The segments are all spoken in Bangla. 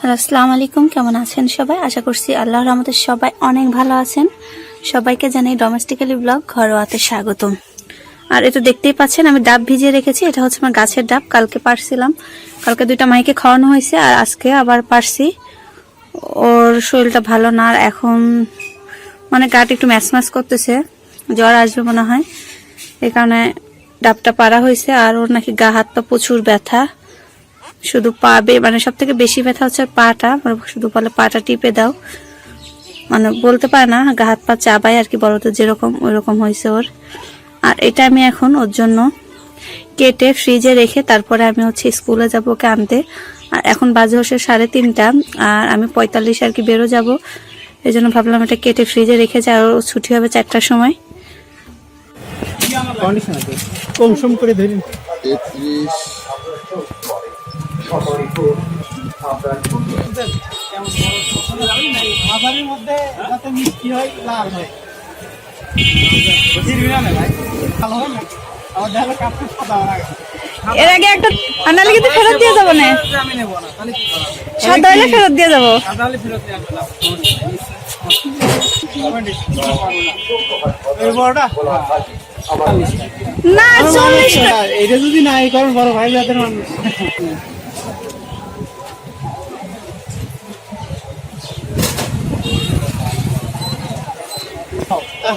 হ্যালো, আসসালামু আলাইকুম। কেমন আছেন সবাই? আশা করছি আল্লাহর রহমতে সবাই অনেক ভালো আছেন। সবাইকে জানাই ডোমেস্টিক্যালি ব্লগ ঘরোয়াতে স্বাগতম। আর এটা দেখতেই পাচ্ছেন, আমি ডাব ভিজিয়ে রেখেছি। এটা হচ্ছে আমার গাছের ডাব, কালকে পারছিলাম। কালকে দুইটা মাইকে খাওয়ানো হয়েছে, আর আজকে আবার পারছি। ওর শরীরটা ভালো না, আর এখন মানে গাটা একটু ম্যাচ ম্যাচ করতেছে। জ্বর আসবে মনে হয়। এই কারণে ডাবটা পারা হয়েছে, আর ওর নাকি গা হাত পা প্রচুর ব্যথা। শুধু পা বে- মানে সব থেকে বেশি ব্যথা হচ্ছে পাটা। মানে শুধু বলে পাটা টিপে দাও। মানে বলতে পারে না গা হাত পা চাবাই আর কি বলতো যেরকম ওই রকম হয়েছে ওর। আর এটা আমি এখন ওর জন্য কেটে ফ্রিজে রেখে তারপরে আমি হচ্ছে স্কুলে যাব ওকে আনতে। আর এখন বাজে হচ্ছে সাড়ে তিনটা আর আমি পঁয়তাল্লিশ আর কি বেরো যাব। এই জন্য ভাবলাম এটা কেটে ফ্রিজে রেখে যাই আর ওর ছুটি হবে চারটার সময়। কন্ডিশন আছে কম সম করে মধ্যে যাতে মিষ্টি হয় লাল হয়। হয় এর আগে একটা আনালে কিন্তু ফেরত দিয়ে যাব না? সাদা হলে ফেরত দিয়ে যাব। না চল্লিশ এটা যদি নাই করেন বড় ভাই যাদের মানুষ।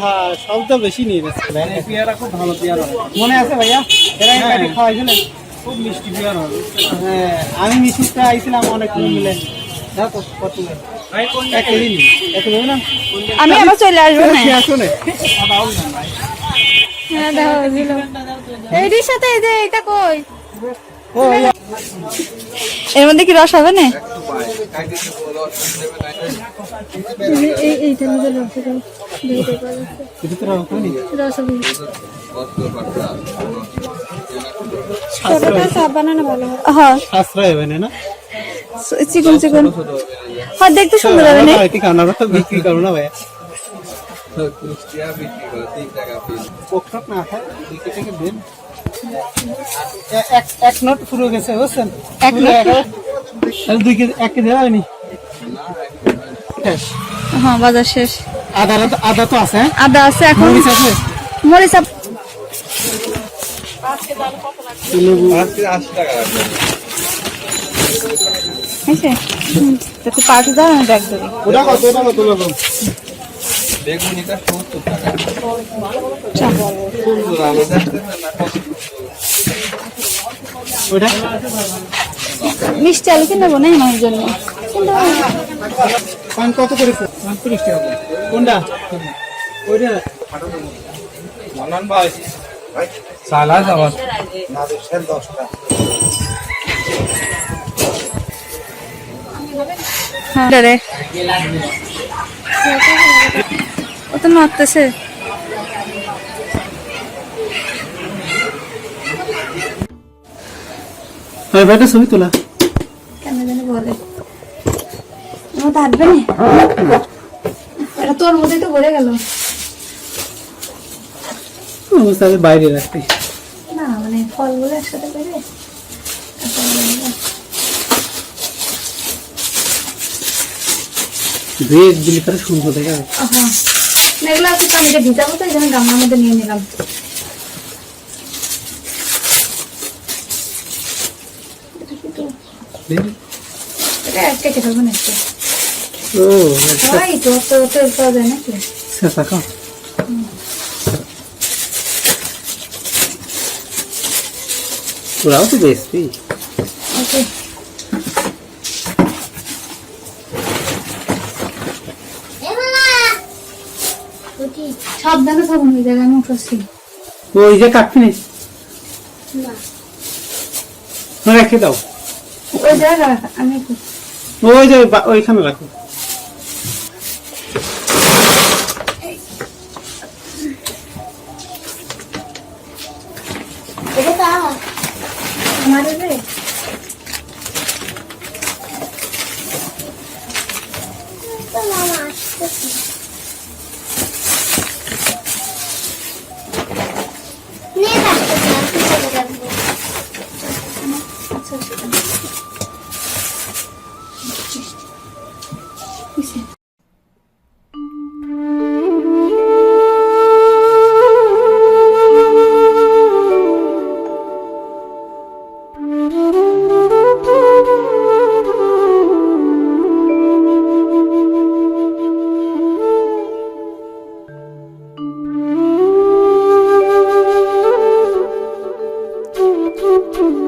হ্যাঁ সব তো বেশি নিয়ে গেছে। পেয়ারা খুব ভালো পেয়ারা মনে আছে ভাইয়া? এরা কাটি খাওয়াইছিলেন খুব মিষ্টি পেয়ারা হ্যাঁ আমি মিষ্টিটা আইছিলাম অনেক মিলে। আমি আবার চলে আসব হ্যাঁ দিল। এইটির সাথে এই যে এটা কই? এর মধ্যে কি রস হবে না? হ্যাঁ। হ্যাঁ দেখতে সুন্দর হবে না? বিক্রি করো না। ভাইয়া কুষ্টিয়া বিক্রি করে তিন টাকা পিস না এ- এক এক নোট পুরো গেছে বুঝছেন? এক নোট? দুই কেজি এক কেজি হয়নি? শেষ। হ্যাঁ বাজার শেষ। আদা আদা তো আছে হ্যাঁ? আদা আছে এখন। মরিচ আছে? মরিচ তুই পাঁচ আমি ব্যাগ ধরি। ওটা কত? ওটা কত? রকম বেগুন সত্তর টাকা। সুন্দর আলো মিষ্টি আলু কিনে নেব না আমার জন্য? পান কত করেছে পঁয়ত্রিশ টাকা কোনটা? ওইটা। মনান ভাই সালাদ হ্যাঁ তো নড়তেছে ওই ভাইটা ছবি তোলা। কেন জানি বলে। আমার তো হাঁটবে না? এটা তোর মধ্যে তো ভরে গেল। আমি বাইরে রাখতে না মানে ফলগুলো একসাথে করে। ধুয়ে দিলে তারা সুন্দর দেখা এগুলো আছে আমি এটা ভিজাবো তো এই জন্য গামলার মধ্যে নিয়ে নিলাম। এটা কেটে না একটা ও হয় তো তো তেল পাওয়া যায় নাকি? খাও সাবধানে থাকুন ওই জায়গায় মুখ আসছি ওই যে কাটবি নেই রেখে দাও। ওই জায়গা আমি ওই যে ওইখানে রাখো। আসতেছি।